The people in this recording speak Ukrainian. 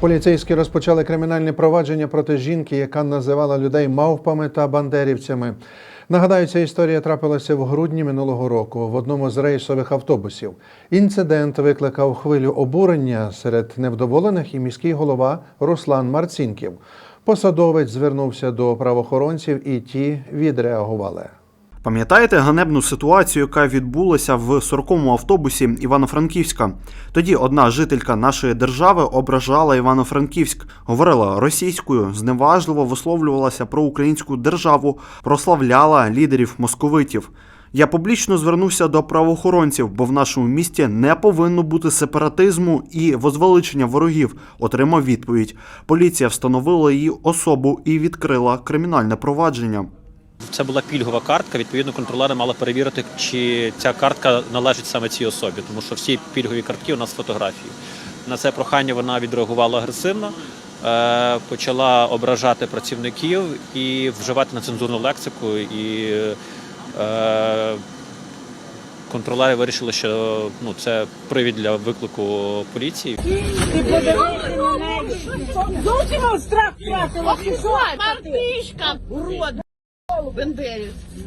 Поліцейські розпочали кримінальне провадження проти жінки, яка називала людей мавпами та бандерівцями. Нагадаю, ця історія трапилася в грудні минулого року в одному з рейсових автобусів. Інцидент викликав хвилю обурення серед невдоволених і міський голова Руслан Марцінків. Посадовець звернувся до правоохоронців, і ті відреагували. Пам'ятаєте ганебну ситуацію, яка відбулася в 40-му автобусі Івано-Франківська? Тоді одна жителька нашої держави ображала Івано-Франківськ, говорила російською, зневажливо висловлювалася про українську державу, прославляла лідерів московитів. Я публічно звернувся до правоохоронців, бо в нашому місті не повинно бути сепаратизму і возвеличення ворогів. Отримав відповідь. Поліція встановила її особу і відкрила кримінальне провадження. Це була пільгова картка. Відповідно, контролери мали перевірити, чи ця картка належить саме цій особі, тому що всі пільгові картки у нас фотографії. На це прохання вона відреагувала агресивно, е, почала ображати працівників і вживати нецензурну лексику. І е, контролери вирішили, що ну, це привід для виклику поліції. Ти подивися на неї. Зовсім страх втратила. Мартишка, урод, бендерівський.